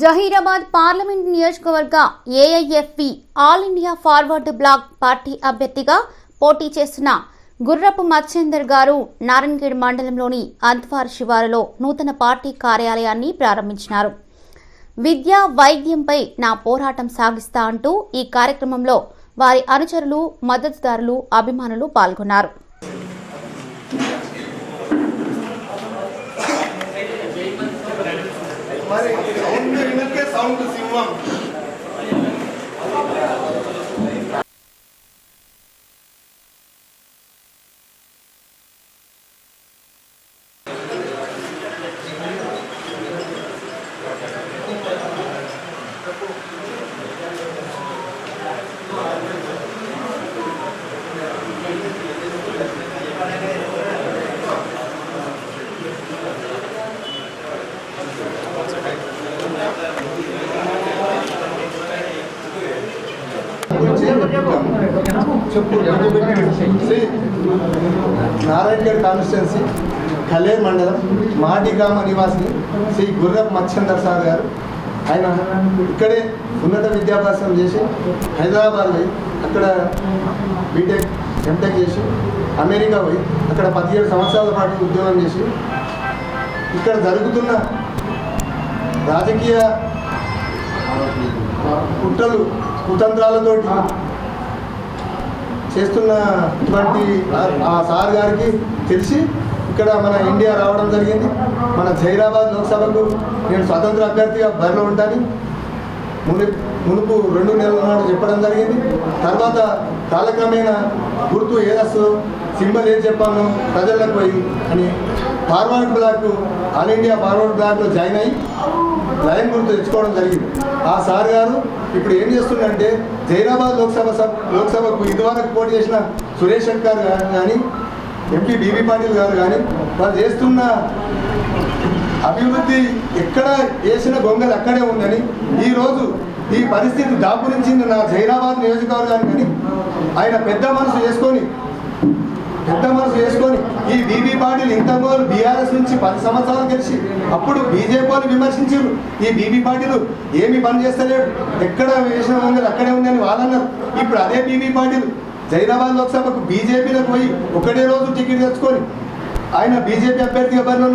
Zaheerabad parliament నియోజకవర్గ AIFP all India forward bloc party అభ్యర్థిగా పోటీ చేస్తున్న గుర్రపు మచ్చేందర్ గారు నారాయణగేడ్ మండలంలోని అంత్వార్ శివారులో నూతన పార్టీ కార్యాలయాన్ని ప్రారంభించినారు. విద్య వైద్యంపై నా పోరాటం సాగిస్తా అంటూ ఈ కార్యక్రమంలో వారి అనుచరులు మద్దతుదారులు అభిమానులు పాల్గొన్నారు. మరి సౌండ్ వినకే సౌండ్ సింహం చెప్పు శ్రీ నారాయణగఢ్ కాన్స్టిట్యున్సీ ఖలేర్ మండలం మాటి గ్రామ నివాసిని శ్రీ గుర్రప్ మచ్చందర్ సార్ గారు. ఆయన ఇక్కడే ఉన్నత విద్యాభ్యాసం చేసి హైదరాబాద్ పోయి అక్కడ బీటెక్ ఎంటెక్ చేసి అమెరికా పోయి అక్కడ పదిహేడు సంవత్సరాల పాటు ఉద్యోగం చేసి ఇక్కడ జరుగుతున్న రాజకీయ కుట్రలు కుతంత్రాలతోటి చేస్తున్నటువంటి ఆ- ఆ సార్ గారికి తెలిసి ఇక్కడ మన ఇండియా రావడం జరిగింది. మన జైరాబాద్ లోక్సభకు నేను స్వతంత్ర అభ్యర్థిగా బరిలో ఉంటాను. ముని మునుపు రెండు నెలల నాడు చెప్పడం జరిగింది. తర్వాత కాలక్రమేణా గుర్తు ఏదస్సు సింబల్ ఏం చెప్పాను ప్రజలకు పోయి అని forward bloc all India forward బ్లాక్లో జాయిన్ అయ్యి లైన్ గుర్తు తెచ్చుకోవడం జరిగింది. ఆ సార్ గారు ఇప్పుడు ఏం చేస్తుండంటే జైరాబాద్ లోక్సభ సభ లోక్సభకు ఇదివరకు పోటీ చేసిన సురేష్ శంకర్ గారు కానీ ఎంపీ బీబీ పాటిల్ గారు కానీ వాళ్ళు చేస్తున్న అభివృద్ధి ఎక్కడ వేసిన గొంగలు అక్కడే ఉందని ఈరోజు ఈ పరిస్థితి దాపురించింది నా జైరాబాద్ నియోజకవర్గాన్ని కానీ ఆయన పెద్ద మనసు చేసుకొని పెద్ద మనసు వేసుకొని ఈ బీబీ పార్టీలు ఇంతగోలు బీఆర్ఎస్ నుంచి పది సంవత్సరాలు గెలిచి అప్పుడు బీజేపీ వాళ్ళు విమర్శించారు. ఈ బీబీ పార్టీలు ఏమి పని చేస్తలేడు ఎక్కడ వేసిన వంగలు అక్కడే ఉందని వాళ్ళన్నారు ఇప్పుడు అదే బీబీ పార్టీలు జైరాబాద్ లోక్సభకు బీజేపీలకు పోయి ఒకటే రోజు టికెట్ తెచ్చుకొని ఆయన బీజేపీ అభ్యర్థిగా బరిలో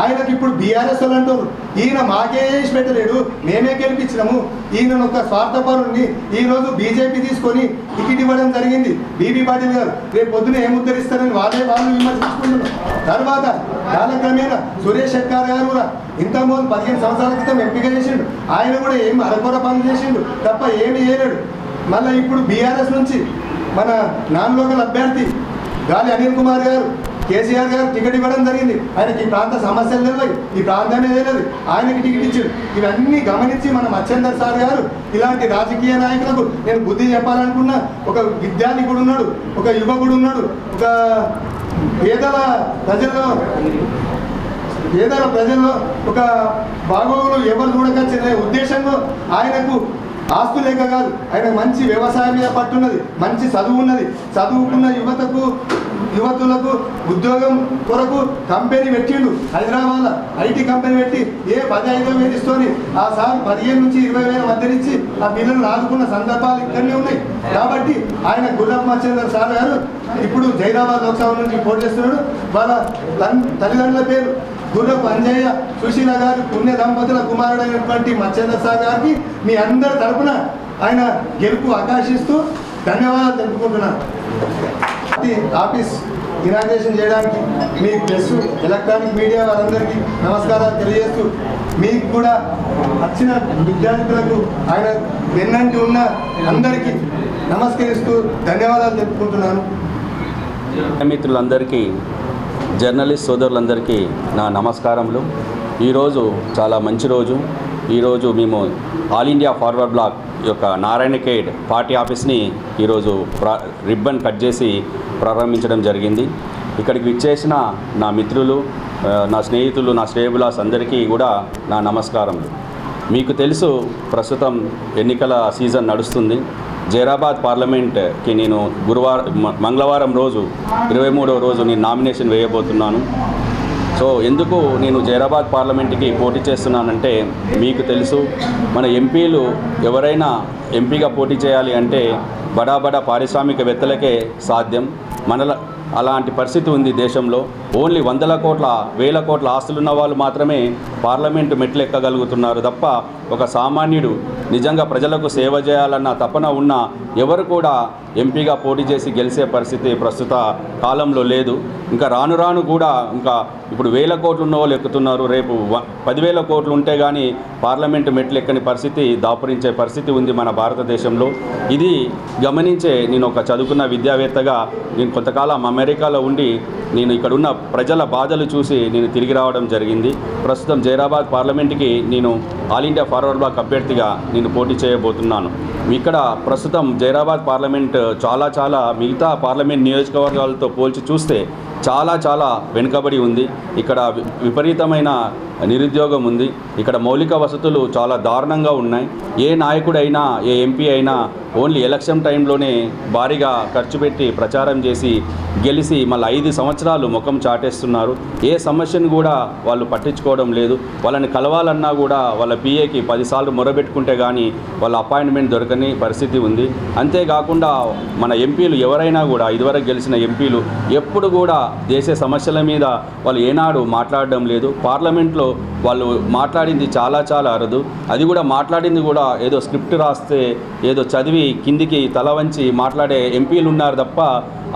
ఆయనకి ఇప్పుడు బీఆర్ఎస్ వాళ్ళు అంటారు ఈయన మాకే చేసి పెట్టలేడు. మేమే గెలిపించినాము. ఈయన ఒక స్వార్థపరుణ్ణి ఈరోజు బీజేపీ తీసుకొని టికెట్ ఇవ్వడం జరిగింది. బీబీ పాటిల్ గారు రేపు పొద్దున ఏం ఉద్ధరిస్తారని వాళ్ళే వాళ్ళు విమర్శించుకుంటున్నారు. తర్వాత కాలక్రమేణా సురేష్ శెట్టార్ గారు కూడా ఇంతకుముందు పదిహేను సంవత్సరాల క్రితం ఎంపిక చేసిండు. ఆయన కూడా ఏం అరకొర పనులు చేసిండు తప్ప ఏమి చేయలేడు. మళ్ళీ ఇప్పుడు బీఆర్ఎస్ నుంచి మన నాన్ లోకల్ అభ్యర్థి గాలి అనిల్ కుమార్ గారు కేసీఆర్ గారు టికెట్ ఇవ్వడం జరిగింది. ఆయనకి ఈ ప్రాంత సమస్యలు తెలియదు. ఈ ప్రాంతమే తెలియదు. ఆయనకి టికెట్ ఇచ్చారు. ఇవన్నీ గమనించి మన మచ్చందర్ సార్ గారు ఇలాంటి రాజకీయ నాయకులకు నేను బుద్ధి చెప్పాలనుకున్నా ఒక విద్యానికుడు ఉన్నాడు ఒక యువకుడు ఉన్నాడు ఒక పేదల ప్రజల్లో పేదల ప్రజల్లో ఒక బాగోగులు ఎవరు చూడకొచ్చే ఉద్దేశంలో ఆయనకు ఆస్తు లేక కాదు ఆయన మంచి వ్యవసాయం మీద పట్టున్నది మంచి చదువు ఉన్నది. చదువుకున్న యువతకు యువతులకు ఉద్యోగం కొరకు కంపెనీ పెట్టిండు హైదరాబాద్ ఐటీ కంపెనీ పెట్టి ఏ పది ఐదు వేలు ఇస్తూనే ఆ సార్ పదిహేను నుంచి ఇరవై వేల మధ్యనిచ్చి ఆ పిల్లలు ఆదుకున్న సందర్భాలు ఇక్కడనే ఉన్నాయి. కాబట్టి ఆయన గుర్రప్ మచ్చేందర్ సార్ గారు ఇప్పుడు జైరాబాద్ లోక్సభ నుంచి పోటీ చేస్తున్నాడు. వాళ్ళ తల్లిదండ్రుల పేరు గుర్ర పంజయ్య సుశీల గారు పుణ్య దంపతుల కుమారుడైనటువంటి మచ్చేంద్ర సార్ గారికి మీ అందరి తరపున ఆయన గెలుపు ఆకాశిస్తూ ధన్యవాదాలు తెలుపుకుంటున్నాను ఆఫీస్ ఇనాగ్రేషన్ చేయడానికి మీ ప్రెస్ ఎలక్ట్రానిక్ మీడియా వారందరికీ నమస్కారాలు తెలియజేస్తూ మీకు కూడా వచ్చిన విద్యార్థులకు ఆయన వెన్నంటి ఉన్న అందరికీ నమస్కరిస్తూ ధన్యవాదాలు తెలుపుకుంటున్నాను. మిత్రులందరికీ జర్నలిస్ట్ సోదరులందరికీ నా నమస్కారములు. ఈరోజు చాలా మంచి రోజు. ఈరోజు మేము ఆల్ ఇండియా ఫార్వర్డ్ బ్లాక్ యొక్క నారాయణఖేడ్ పార్టీ ఆఫీస్ని ఈరోజు రిబ్బన్ కట్ చేసి ప్రారంభించడం జరిగింది. ఇక్కడికి విచ్చేసిన నా మిత్రులు నా స్నేహితులు నా శ్రేయబులాస్ అందరికీ కూడా నా నమస్కారములు. మీకు తెలుసు ప్రస్తుతం ఎన్నికల సీజన్ నడుస్తుంది. జైరాబాద్ పార్లమెంట్కి నేను గురువారం మంగళవారం రోజు ఇరవై మూడవ రోజు నేను నామినేషన్ వేయబోతున్నాను. సో ఎందుకు నేను జైరాబాద్ పార్లమెంట్కి పోటీ చేస్తున్నానంటే మీకు తెలుసు మన ఎంపీలు ఎవరైనా ఎంపీగా పోటీ చేయాలి అంటే బడా బడా పారిశ్రామికవేత్తలకే సాధ్యం. మనల అలాంటి పరిస్థితి ఉంది దేశంలో. ఓన్లీ వందల కోట్ల వేల కోట్ల ఆస్తులున్న వాళ్ళు మాత్రమే పార్లమెంటు మెట్లు ఎక్కగలుగుతున్నారు తప్ప ఒక సామాన్యుడు నిజంగా ప్రజలకు సేవ చేయాలన్న తపన ఉన్న ఎవరు కూడా ఎంపీగా పోటీ చేసి గెలిచే పరిస్థితి ప్రస్తుత కాలంలో లేదు. ఇంకా రాను రాను కూడా ఇంకా ఇప్పుడు వేల కోట్లు ఉన్న వాళ్ళు ఎక్కుతున్నారు. రేపు పదివేల కోట్లు ఉంటే కానీ పార్లమెంటు మెట్లు ఎక్కని పరిస్థితి దాపురించే పరిస్థితి ఉంది మన భారతదేశంలో. ఇది గమనించే నేను ఒక చదువుకున్న విద్యావేత్తగా నేను కొంతకాలం అమెరికాలో ఉండి నేను ఇక్కడ ఉన్న ప్రజల బాధలు చూసి నేను తిరిగి రావడం జరిగింది. ప్రస్తుతం జైరాబాద్ పార్లమెంట్కి నేను ఆల్ ఇండియా ఫార్వర్డ్ బ్లాక్ అభ్యర్థిగా నేను పోటీ చేయబోతున్నాను. ఇక్కడ ప్రస్తుతం జైరాబాద్ పార్లమెంట్ చాలా చాలా మిగతా పార్లమెంట్ నియోజకవర్గాలతో పోల్చి చూస్తే చాలా చాలా వెనుకబడి ఉంది. ఇక్కడ వి- విపరీతమైన నిరుద్యోగం ఉంది. ఇక్కడ మౌలిక వసతులు చాలా దారుణంగా ఉన్నాయి. ఏ నాయకుడైనా ఏ ఎంపీ అయినా ఓన్లీ ఎలక్షన్ టైంలోనే భారీగా ఖర్చు పెట్టి ప్రచారం చేసి గెలిచి మళ్ళీ ఐదు సంవత్సరాలు ముఖం చాటేస్తున్నారు. ఏ సమస్యను కూడా వాళ్ళు పట్టించుకోవడం లేదు. వాళ్ళని కలవాలన్నా కూడా వాళ్ళ పిఏకి పదిసార్లు మొరబెట్టుకుంటే కానీ వాళ్ళ అపాయింట్మెంట్ దొరకని పరిస్థితి ఉంది. అంతేకాకుండా మన ఎంపీలు ఎవరైనా కూడా ఇదివరకు గెలిచిన ఎంపీలు ఎప్పుడు కూడా దేశ సమస్యల మీద వాళ్ళు ఏనాడు మాట్లాడడం లేదు. పార్లమెంట్లో వాళ్ళు మాట్లాడింది చాలా చాలా అరుదు. అది కూడా మాట్లాడింది కూడా ఏదో స్క్రిప్ట్ రాస్తే ఏదో చదివి కిందికి తల వంచి మాట్లాడే ఎంపీలు ఉన్నారు తప్ప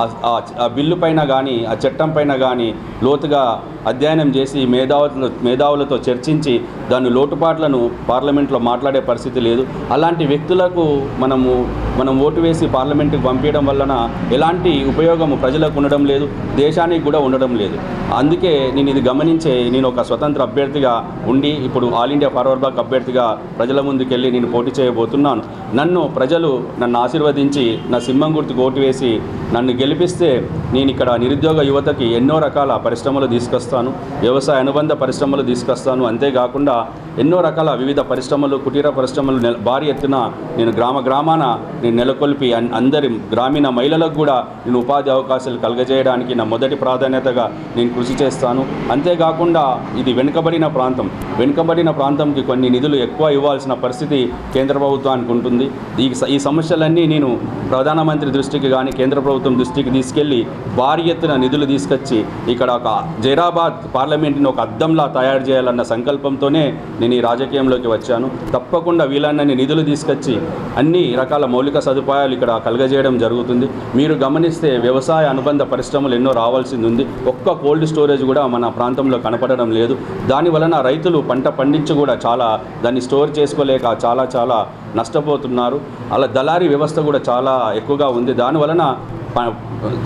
ఆ- ఆ- బిల్లు పైన కానీ ఆ చట్టం పైన కానీ లోతుగా అధ్యయనం చేసి మేధావులు మేధావులతో చర్చించి దాని లోటుపాట్లను పార్లమెంట్లో మాట్లాడే పరిస్థితి లేదు. అలాంటి వ్యక్తులకు మనము మనం ఓటు వేసి పార్లమెంట్కి పంపించడం వలన ఎలాంటి ఉపయోగము ప్రజలకు ఉండడం లేదు దేశానికి కూడా ఉండడం లేదు. అందుకే నేను ఇది గమనించే నేను ఒక స్వతంత్ర అభ్యర్థిగా ఉండి ఇప్పుడు ఆల్ ఇండియా ఫార్వర్డ్ బ్లాక్ అభ్యర్థిగా ప్రజల ముందుకెళ్ళి నేను పోటీ చేయబోతున్నాను. నన్ను ప్రజలు నన్ను ఆశీర్వదించి నా సింహం గుర్తుకు ఓటు వేసి నన్ను గెలిపిస్తే నేను ఇక్కడ నిరుద్యోగ యువతకి ఎన్నో రకాల పరిశ్రమలు తీసుకొస్తాను వ్యవసాయ అనుబంధ పరిశ్రమలు తీసుకొస్తాను. అంతేకాకుండా ఎన్నో రకాల వివిధ పరిశ్రమలు కుటీర పరిశ్రమలు నెల భారీ ఎత్తున నేను గ్రామ గ్రామాన నేను నెలకొల్పి అన్- అందరి గ్రామీణ మహిళలకు కూడా నేను ఉపాధి అవకాశాలు కలగజేయడానికి నా మొదటి ప్రాధాన్యతగా నేను కృషి చేస్తాను. అంతేకాకుండా ఇది వెనుకబడిన ప్రాంతం. వెనుకబడిన ప్రాంతంకి కొన్ని నిధులు ఎక్కువ ఇవ్వాల్సిన పరిస్థితి కేంద్ర ప్రభుత్వానికి ఉంటుంది. ఈ ఈ సమస్యలన్నీ నేను ప్రధానమంత్రి దృష్టికి కానీ కేంద్ర ప్రభుత్వం దృష్టికి తీసుకెళ్ళి భారీ ఎత్తున నిధులు తీసుకొచ్చి ఇక్కడ ఒక జైరాబాద్ పార్లమెంట్ని ఒక అద్దంలా తయారు చేయాలన్న సంకల్పంతోనే నేను ఈ రాజకీయంలోకి వచ్చాను. తప్పకుండా వీలన్నన్ని నిధులు తీసుకొచ్చి అన్ని రకాల మౌలిక సదుపాయాలు ఇక్కడ కలగజేయడం జరుగుతుంది. మీరు గమనిస్తే వ్యవసాయ అనుబంధ పరిశ్రమలు ఎన్నో రావాల్సింది ఉంది ఒక్క కోల్డ్ స్టోరేజ్ కూడా మన ప్రాంతంలో కనపడడం లేదు. దాని వలన రైతులు పంట పండించి కూడా చాలా దాన్ని స్టోర్ చేసుకోలేక చాలా చాలా నష్టపోతున్నారు. అలా దళారీ వ్యవస్థ కూడా చాలా ఎక్కువగా ఉంది. దాని వలన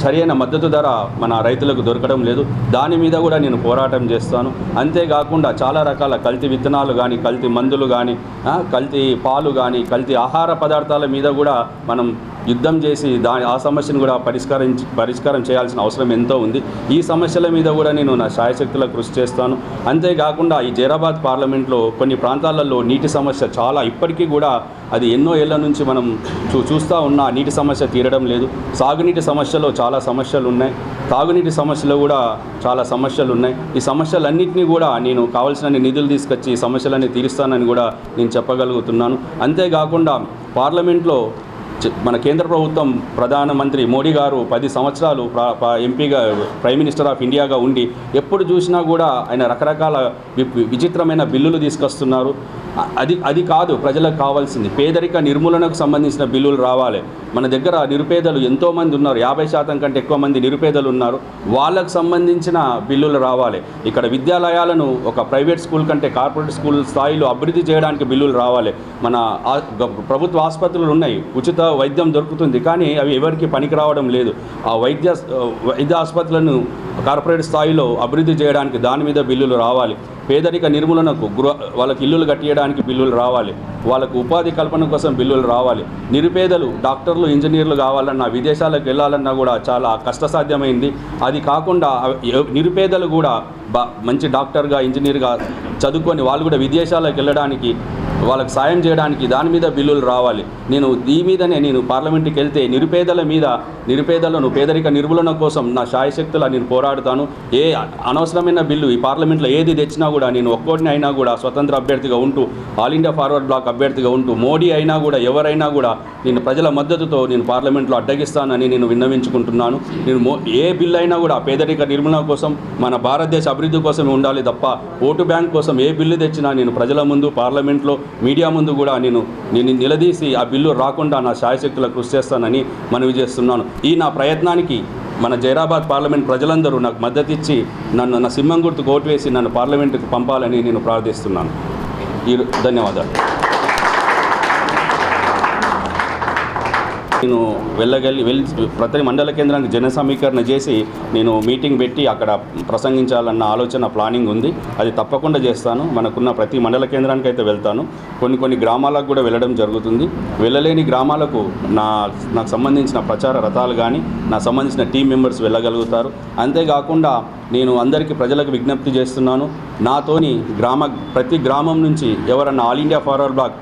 సరైన మద్దతు ధర మన రైతులకు దొరకడం లేదు. దాని మీద కూడా నేను పోరాటం చేస్తాను. అంతేకాకుండా చాలా రకాల కల్తీ విత్తనాలు కానీ కల్తీ మందులు కానీ కల్తీ పాలు కానీ కల్తీ ఆహార పదార్థాల మీద కూడా మనం యుద్ధం చేసి దాని ఆ సమస్యను కూడా పరిష్కరించి పరిష్కారం చేయాల్సిన అవసరం ఎంతో ఉంది. ఈ సమస్యల మీద కూడా నేను నా శాయశక్తుల కృషి చేస్తాను. అంతేకాకుండా ఈ జైరాబాద్ పార్లమెంట్లో కొన్ని ప్రాంతాలలో నీటి సమస్య చాలా ఇప్పటికీ కూడా అది ఎన్నో ఏళ్ళ నుంచి మనం చూ చూస్తూ ఉన్న నీటి సమస్య తీరడం లేదు. సాగునీటి సమస్యలో చాలా సమస్యలు ఉన్నాయి. తాగునీటి సమస్యలో కూడా చాలా సమస్యలు ఉన్నాయి. ఈ సమస్యలన్నింటినీ కూడా నేను కావాల్సిన నిధులు తీసుకొచ్చి ఈ సమస్యలన్నీ తీరుస్తానని కూడా నేను చెప్పగలుగుతున్నాను. అంతేకాకుండా పార్లమెంట్లో మన కేంద్ర ప్రభుత్వం ప్రధానమంత్రి మోడీ గారు పది సంవత్సరాలు ఎంపీగా ప్రైమ్ మినిస్టర్ ఆఫ్ ఇండియాగా ఉండి ఎప్పుడు చూసినా కూడా ఆయన రకరకాల విచిత్రమైన బిల్లులు తీసుకొస్తున్నారు. అది అది కాదు ప్రజలకు కావాల్సింది. పేదరిక నిర్మూలనకు సంబంధించిన బిల్లులు రావాలి. మన దగ్గర నిరుపేదలు ఎంతోమంది ఉన్నారు. యాభై శాతం కంటే ఎక్కువ మంది నిరుపేదలు ఉన్నారు. వాళ్ళకు సంబంధించిన బిల్లులు రావాలి. ఇక్కడ విద్యాలయాలను ఒక ప్రైవేట్ స్కూల్ కంటే కార్పొరేట్ స్కూల్ స్థాయిలో అభివృద్ధి చేయడానికి బిల్లులు రావాలి. మన ప్రభుత్వ ఆసుపత్రులు ఉన్నాయి. ఉచిత వైద్యం దొరుకుతుంది కానీ అవి ఎవరికి పనికి రావడం లేదు. ఆ వైద్య వైద్య ఆసుపత్రులను కార్పొరేట్ స్థాయిలో అభివృద్ధి చేయడానికి దాని మీద బిల్లులు రావాలి. పేదరిక నిర్మూలనకు గృహ వాళ్ళకి ఇల్లులు కట్టియడానికి బిల్లులు రావాలి. వాళ్ళకు ఉపాధి కల్పన కోసం బిల్లులు రావాలి. నిరుపేదలు డాక్టర్లు ఇంజనీర్లు కావాలన్నా విదేశాలకు వెళ్ళాలన్నా కూడా చాలా కష్టసాధ్యమైంది. అది కాకుండా నిరుపేదలు కూడా బా మంచి డాక్టర్గా ఇంజనీర్గా చదువుకొని వాళ్ళు కూడా విదేశాలకు వెళ్ళడానికి వాళ్ళకి సాయం చేయడానికి దాని మీద బిల్లులు రావాలి. నేను ఈ మీదనే నేను పార్లమెంట్కి వెళ్తే నిరుపేదల మీద నిరుపేదలను పేదరిక నిర్మూలన కోసం నా శాయశక్తుల నేను పోరాడుతాను. ఏ అనవసరమైన బిల్లు ఈ పార్లమెంట్లో ఏది తెచ్చినా కూడా నేను ఒక్కోటిని అయినా కూడా స్వతంత్ర అభ్యర్థిగా ఉంటూ ఆల్ ఇండియా ఫార్వర్డ్ బ్లాక్ అభ్యర్థిగా ఉంటూ మోడీ అయినా కూడా ఎవరైనా కూడా నేను ప్రజల మద్దతుతో నేను పార్లమెంట్లో అడ్డగిస్తానని నేను విన్నవించుకుంటున్నాను. నేను ఏ బిల్లు అయినా కూడా పేదరిక నిర్మూలన కోసం మన భారతదేశ అభివృద్ధి కోసమే ఉండాలి తప్ప ఓటు బ్యాంక్ కోసం ఏ బిల్లు తెచ్చినా నేను ప్రజల ముందు పార్లమెంట్లో మీడియా ముందు కూడా నేను నేను నిలదీసి ఆ బిల్లు రాకుండా నా శాయశక్తుల కృషి చేస్తానని మనవి చేస్తున్నాను. ఈ నా ప్రయత్నానికి మన జైరాబాద్ పార్లమెంట్ ప్రజలందరూ నాకు మద్దతు ఇచ్చి నన్ను నా సింహం గుర్తుకు ఓటు వేసి నన్ను పార్లమెంటుకు పంపాలని నేను ప్రార్థిస్తున్నాను. ఈ ధన్యవాదాలు. నేను వెళ్ళగలి వెళ్ళి ప్రతి మండల కేంద్రానికి జన సమీకరణ చేసి నేను మీటింగ్ పెట్టి అక్కడ ప్రసంగించాలన్న ఆలోచన ప్లానింగ్ ఉంది. అది తప్పకుండా చేస్తాను. మనకున్న ప్రతి మండల కేంద్రానికి అయితే వెళ్తాను. కొన్ని కొన్ని గ్రామాలకు కూడా వెళ్ళడం జరుగుతుంది. వెళ్ళలేని గ్రామాలకు నా నాకు సంబంధించిన ప్రచార రథాలు కానీ నాకు సంబంధించిన టీం మెంబర్స్ వెళ్ళగలుగుతారు. అంతేకాకుండా నేను అందరికీ ప్రజలకు విజ్ఞప్తి చేస్తున్నాను. నాతోని గ్రామ ప్రతి గ్రామం నుంచి ఎవరన్నా ఆల్ ఇండియా ఫార్వర్డ్ బ్లాక్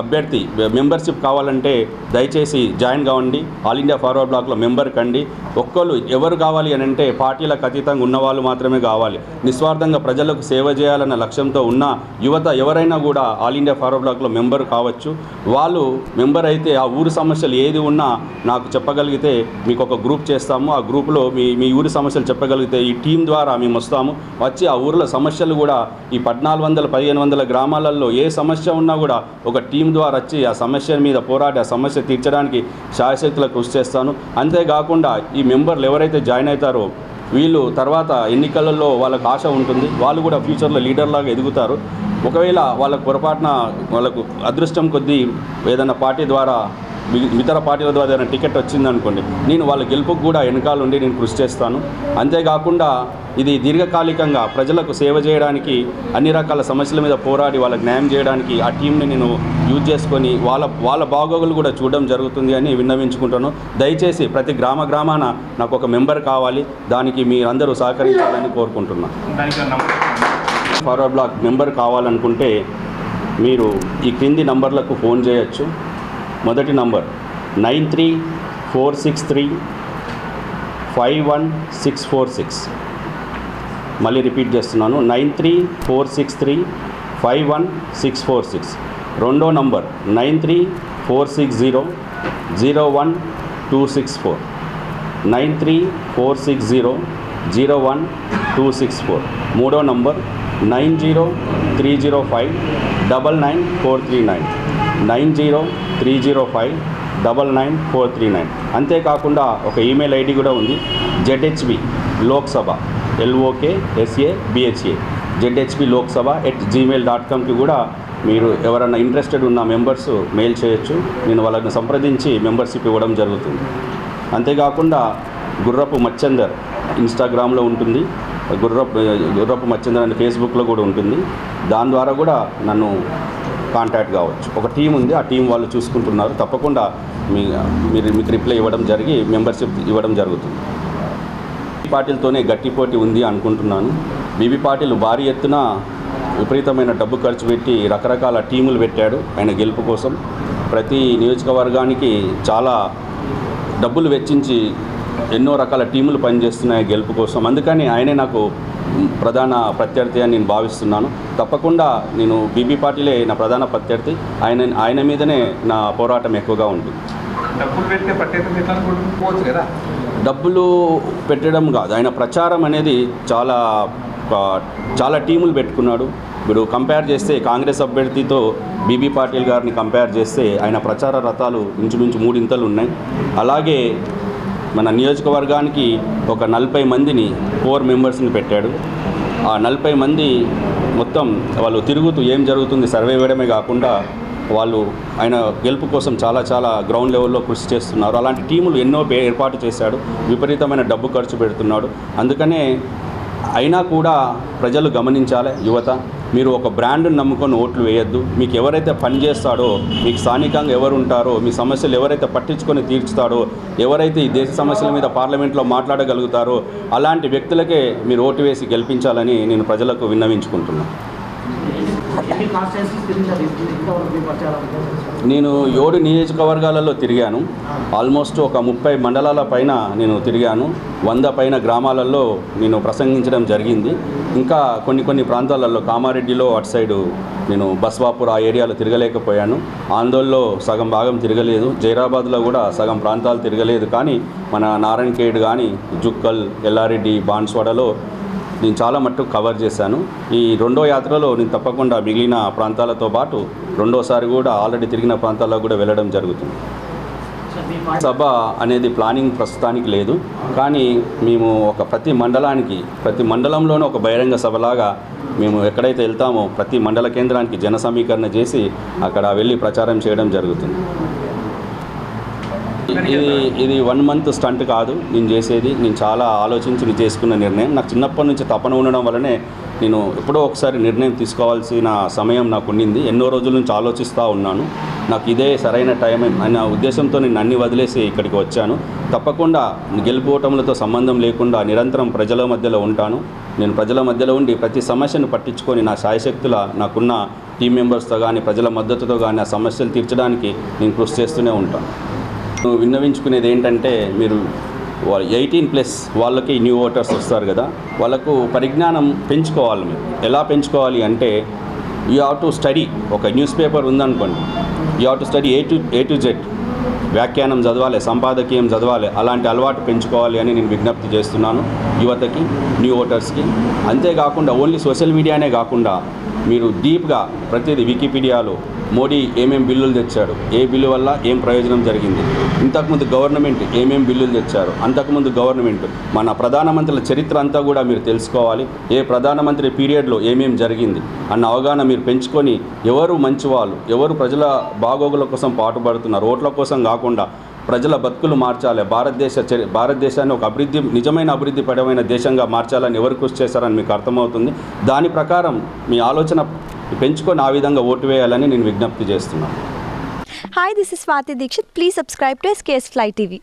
అభ్యర్థి మెంబర్షిప్ కావాలంటే దయచేసి జాయిన్ కావండి. ఆల్ ఇండియా ఫార్వర్డ్ బ్లాక్లో మెంబర్ కండి. ఒక్కళ్ళు ఎవరు కావాలి అని అంటే పార్టీలకు అతీతంగా ఉన్నవాళ్ళు మాత్రమే కావాలి. నిస్వార్థంగా ప్రజలకు సేవ చేయాలన్న లక్ష్యంతో ఉన్న యువత ఎవరైనా కూడా ఆల్ ఇండియా ఫార్వర్డ్ బ్లాక్లో మెంబర్ కావచ్చు. వాళ్ళు మెంబర్ అయితే ఆ ఊరు సమస్యలు ఏది ఉన్నా నాకు చెప్పగలిగితే మీకు ఒక గ్రూప్ చేస్తాము. ఆ గ్రూప్లో మీ మీ ఊరి సమస్యలు చెప్పగలిగితే ఈ టీం ద్వారా మేము వస్తాము. వచ్చి ఆ ఊర్లో సమస్యలు కూడా ఈ పద్నాలుగు వందల పదిహేను వందల గ్రామాలలో ఏ సమస్య ఉన్నా కూడా ఒక టీం ద్వారా వచ్చి ఆ సమస్య మీద పోరాడి ఆ సమస్య తీర్చడానికి శాయశక్తుల కృషి చేస్తాను. అంతేకాకుండా ఈ మెంబర్లు ఎవరైతే జాయిన్ అవుతారో వీళ్ళు తర్వాత ఎన్నికలలో వాళ్ళకు ఆశ ఉంటుంది. వాళ్ళు కూడా ఫ్యూచర్లో లీడర్లాగా ఎదుగుతారు. ఒకవేళ వాళ్ళకు పొరపాటున వాళ్ళకు అదృష్టం కొద్దీ ఏదైనా పార్టీ ద్వారా ఇతర పార్టీల ద్వారా ఏదైనా టికెట్ వచ్చిందనుకోండి నేను వాళ్ళ గెలుపుకు కూడా వెనకాల ఉండి నేను కృషి చేస్తాను. అంతేకాకుండా ఇది దీర్ఘకాలికంగా ప్రజలకు సేవ చేయడానికి అన్ని రకాల సమస్యల మీద పోరాడి వాళ్ళకి న్యాయం చేయడానికి ఆ టీంని నేను యూజ్ చేసుకొని వాళ్ళ వాళ్ళ బాగోగులు కూడా చూడడం జరుగుతుంది అని విన్నవించుకుంటాను దయచేసి ప్రతి గ్రామ గ్రామాన నాకు ఒక మెంబర్ కావాలి దానికి మీరందరూ సహకరించాలని కోరుకుంటున్నాను ఫార్వర్డ్ బ్లాక్ మెంబర్ కావాలనుకుంటే మీరు ఈ క్రింది నంబర్లకు ఫోన్ చేయొచ్చు. మొదటి number nine three four six three five one six four six. మళ్ళీ రిపీట్ చేస్తున్నాను. Nine three four six three five one six four six. రెండో number nine three four six zero zero one two six four. Nine three four six zero zero one two six four. మూడో number nine zero three zero five double nine four three nine. Nine zero three zero five double nine four three nine. అంతేకాకుండా ఒక email ID కూడా ఉంది. ZHB Loksabha LOK SA BHA ZHB Loksabha at Gmail dot కామ్కి కూడా మీరు ఎవరైనా interested ఉన్న members mail చేయొచ్చు. నేను వాళ్ళని సంప్రదించి మెంబర్షిప్ ఇవ్వడం జరుగుతుంది. అంతేకాకుండా గుర్రపు మచ్చందర్ ఇన్స్టాగ్రామ్లో ఉంటుంది. గుర్రపు గుర్రపు మచ్చందర్ అని ఫేస్బుక్లో కూడా ఉంటుంది. దాని ద్వారా కూడా నన్ను కాంటాక్ట్ కావచ్చు. ఒక టీం ఉంది ఆ టీం వాళ్ళు చూసుకుంటున్నారు. తప్పకుండా మీ మీరు మీకు రిప్లై ఇవ్వడం జరిగి మెంబర్షిప్ ఇవ్వడం జరుగుతుంది. బీబీ పాటిల్తోనే గట్టి పోటీ ఉంది అనుకుంటున్నాను. బీబీ పాటిల్ భారీ ఎత్తున విపరీతమైన డబ్బు ఖర్చు పెట్టి రకరకాల టీములు పెట్టాడు ఆయన గెలుపు కోసం. ప్రతి నియోజకవర్గానికి చాలా డబ్బులు వెచ్చించి ఎన్నో రకాల టీములు పనిచేస్తున్నాయి గెలుపు కోసం. అందుకని ఆయనే నాకు ప్రధాన ప్రత్యర్థి అని నేను భావిస్తున్నాను. తప్పకుండా నేను బీబీ పార్టీలే నా ప్రధాన ప్రత్యర్థి. ఆయన ఆయన మీదనే నా పోరాటం ఎక్కువగా ఉంటుంది. డబ్బులు పెట్టడం కాదు. ఆయన ప్రచారం అనేది చాలా చాలా టీములు పెట్టుకున్నాడు. ఇప్పుడు కంపేర్ చేస్తే కాంగ్రెస్ అభ్యర్థితో బీబీ పాటిల్ గారిని కంపేర్ చేస్తే ఆయన ప్రచార రథాలు ఇంచుమించు మూడింతలు ఉన్నాయి. అలాగే మన నియోజకవర్గానికి ఒక నలభై మందిని ఫోర్ మెంబర్స్ని పెట్టాడు. ఆ నలభై మంది మొత్తం వాళ్ళు తిరుగుతూ ఏం జరుగుతుంది సర్వే వేయడమే కాకుండా వాళ్ళు ఆయన గెలుపు కోసం చాలా చాలా గ్రౌండ్ లెవెల్లో కృషి చేస్తున్నారు. అలాంటి టీములు ఎన్నో ఏర్పాటు చేశాడు. విపరీతమైన డబ్బు ఖర్చు పెడుతున్నాడు. అందుకనే అయినా కూడా ప్రజలు గమనించాలి యువత. మీరు ఒక బ్రాండ్ని నమ్ముకొని ఓట్లు వేయొద్దు. మీకు ఎవరైతే పని చేస్తాడో మీకు స్థానికంగా ఎవరు ఉంటారో మీ సమస్యలు ఎవరైతే పట్టించుకొని తీర్చుతాడో ఎవరైతే ఈ దేశ సమస్యల మీద పార్లమెంట్లో మాట్లాడగలుగుతారో అలాంటి వ్యక్తులకే మీరు ఓటు వేసి గెలిపించాలని నేను ప్రజలకు విన్నవించుకుంటున్నాను అన్ని కాన్స్టిట్యూన్సీస్ తిరిగినారు ఇంతవరకు మీ ప్రచారం నేను ఏడు నియోజకవర్గాలలో తిరిగాను. ఆల్మోస్ట్ ఒక ముప్పై మండలాల పైన నేను తిరిగాను. వంద పైన గ్రామాలలో నేను ప్రసంగించడం జరిగింది. ఇంకా కొన్ని కొన్ని ప్రాంతాలలో కామారెడ్డిలో అటు సైడు నేను బస్వాపూర్ ఆ ఏరియాలో తిరగలేకపోయాను. ఆందోళనలో సగం భాగం తిరగలేదు. జైరాబాద్లో కూడా సగం ప్రాంతాలు తిరగలేదు. కానీ మన నారాయణఖేడ్ కానీ జుక్కల్ ఎల్లారెడ్డి బాన్స్వాడలో నేను చాలా మట్టుకు కవర్ చేశాను. ఈ రెండో యాత్రలో నేను తప్పకుండా మిగిలిన ప్రాంతాలతో పాటు రెండోసారి కూడా ఆల్రెడీ తిరిగిన ప్రాంతాల్లో కూడా వెళ్ళడం జరుగుతుంది. సభ అనేది ప్లానింగ్ ప్రస్తుతానికి లేదు. కానీ మేము ఒక ప్రతి మండలానికి ప్రతి మండలంలోనూ ఒక బహిరంగ సభలాగా మేము ఎక్కడైతే వెళ్తామో ప్రతి మండల కేంద్రానికి జన సమీకరణ చేసి అక్కడ వెళ్ళి ప్రచారం చేయడం జరుగుతుంది. ఇది ఇది వన్ మంత్ స్టంట్ కాదు. నేను చేసేది నేను చాలా ఆలోచించి నేను చేసుకున్న నిర్ణయం. నాకు చిన్నప్పటి నుంచి తపన ఉండడం వల్లనే నేను ఎప్పుడో ఒకసారి నిర్ణయం తీసుకోవాల్సిన సమయం నాకు ఉండింది ఎన్నో రోజుల నుంచి ఆలోచిస్తూ ఉన్నాను. నాకు ఇదే సరైన టైం అనే ఉద్దేశంతో నేను అన్ని వదిలేసి ఇక్కడికి వచ్చాను. తప్పకుండా గెలుపోవటములతో సంబంధం లేకుండా నిరంతరం ప్రజల మధ్యలో ఉంటాను. నేను ప్రజల మధ్యలో ఉండి ప్రతి సమస్యను పట్టించుకొని నా సాయశక్తుల నాకున్న టీం మెంబర్స్తో కానీ ప్రజల మద్దతుతో కానీ ఆ సమస్యలు తీర్చడానికి నేను కృషి చేస్తూనే ఉంటాను. విన్నవించుకునేది ఏంటంటే మీరు ఎయిటీన్ ప్లస్ వాళ్ళకి న్యూ ఓటర్స్ వస్తారు కదా వాళ్ళకు పరిజ్ఞానం పెంచుకోవాలి మీరు. ఎలా పెంచుకోవాలి అంటే యూ హావ్ టు స్టడీ ఒక న్యూస్ పేపర్ ఉందనుకోండి. You have to study A to A to Z వ్యాఖ్యానం చదవాలి సంపాదకీయం చదవాలి అలాంటి అలవాటు పెంచుకోవాలి అని నేను విజ్ఞప్తి చేస్తున్నాను యువతకి న్యూ ఓటర్స్కి. అంతేకాకుండా ఓన్లీ సోషల్ మీడియానే కాకుండా మీరు డీప్గా ప్రతిదీ వికీపీడియాలో మోడీ ఏమేం బిల్లులు తెచ్చాడు ఏ బిల్లు వల్ల ఏం ప్రయోజనం జరిగింది ఇంతకుముందు గవర్నమెంట్ ఏమేం బిల్లులు తెచ్చారు అంతకుముందు గవర్నమెంట్ మన ప్రధానమంత్రుల చరిత్ర అంతా కూడా మీరు తెలుసుకోవాలి ఏ ప్రధానమంత్రి పీరియడ్లో ఏమేం జరిగింది అన్న అవగాహన మీరు పెంచుకొని ఎవరు మంచివాళ్ళు ఎవరు ప్రజల బాగోగుల కోసం పాటుపడుతున్నారు ఓట్ల కోసం కాకుండా ప్రజల బతుకులు మార్చాలి. భారతదేశ భారతదేశాన్ని ఒక అభివృద్ధి నిజమైన అభివృద్ధి పరమైన దేశంగా మార్చాలని ఎవరు కృషి చేశారని మీకు అర్థమవుతుంది. దాని ప్రకారం మీ ఆలోచన పెంచుకొని ఆ విధంగా ఓటు వేయాలని నేను విజ్ఞప్తి చేస్తున్నాను. Hi this is Swati Dikshit please subscribe to SKS fly TV